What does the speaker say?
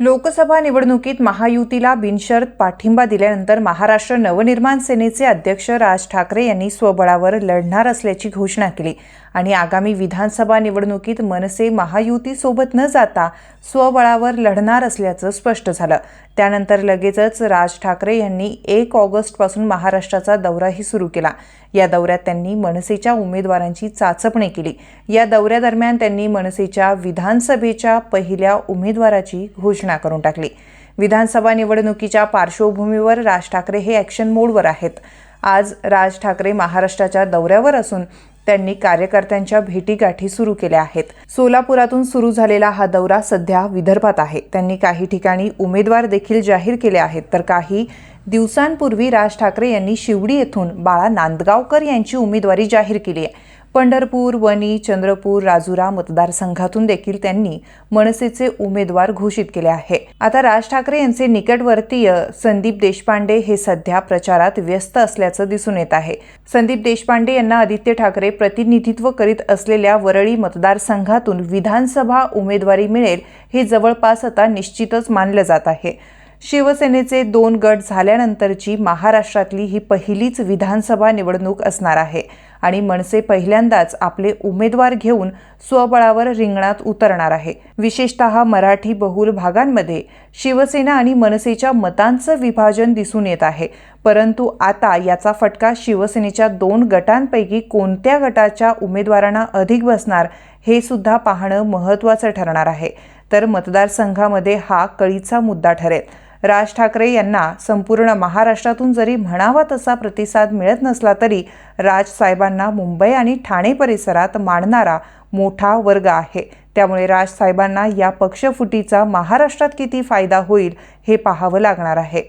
लोकसभा निवडणुकीत महायुतीला बिनशर्त पाठिंबा दिल्यानंतर महाराष्ट्र नवनिर्माण सेनेचे अध्यक्ष राज ठाकरे यांनी स्वबळावर लढणार असल्याची घोषणा केली. आणि आगामी विधानसभा निवडणुकीत मनसे महायुतीसोबत न जाता स्वबळावर लढणार असल्याचं स्पष्ट झालं. त्यानंतर लगेचच राज ठाकरे यांनी एक ऑगस्टपासून महाराष्ट्राचा दौराही सुरू केला. या दौऱ्यात त्यांनी मनसेच्या उमेदवारांची चाचपणी केली. या दौऱ्यादरम्यान त्यांनी मनसेच्या विधानसभेच्या पहिल्या उमेदवाराची घोषणा घोषणा करून टाकली. विधानसभा निवडणुकीच्या पार्श्वभूमीवर राज ठाकरे हे ॲक्शन मोडवर आहेत. आज राज ठाकरे महाराष्ट्राच्या दौऱ्यावर असून त्यांनी कार्यकर्त्यांच्या भेटीगाठी सुरू केल्या आहेत. सोलापुरातून सुरू झालेला हा दौरा सध्या विदर्भात आहे. त्यांनी काही ठिकाणी उमेदवार देखील जाहीर केले आहेत तर काही दिवसांपूर्वी राज ठाकरे यांनी शिवडी येथून बाळा नांदगावकर यांची उमेदवारी जाहीर केली आहे. पंढरपूर वणी चंद्रपूर राजुरा मतदारसंघातून देखील त्यांनी मनसेचे उमेदवार घोषित केले आहे. आता राज ठाकरे यांचे निकटवर्तीय संदीप देशपांडे हे सध्या प्रचारात व्यस्त असल्याचं दिसून येत आहे. संदीप देशपांडे यांना आदित्य ठाकरे प्रतिनिधित्व करीत असलेल्या वरळी मतदारसंघातून विधानसभा उमेदवारी मिळेल हे जवळपास आता निश्चितच मानलं जात आहे. शिवसेनेचे दोन गट झाल्यानंतरची महाराष्ट्रातली ही पहिलीच विधानसभा निवडणूक असणार आहे. आणि मनसे पहिल्यांदाच आपले उमेदवार घेऊन स्वबळावर रिंगणात उतरणार आहे. विशेषतः मराठी बहुल भागांमध्ये शिवसेना आणि मनसेच्या मतांचं विभाजन दिसून येत आहे. परंतु आता याचा फटका शिवसेनेच्या दोन गटांपैकी कोणत्या गटाच्या उमेदवारांना अधिक बसणार हे सुद्धा पाहणं महत्त्वाचं ठरणार आहे. तर मतदारसंघामध्ये हा कळीचा मुद्दा ठरेल. राज ठाकरे यांना संपूर्ण महाराष्ट्रातून जरी म्हणावा तसा प्रतिसाद मिळत नसला तरी राज साहेबांना मुंबई आणि ठाणे परिसरात मांडणारा मोठा वर्ग आहे. त्यामुळे राज साहेबांना या पक्षफुटीचा महाराष्ट्रात किती फायदा होईल हे पाहावं लागणार आहे.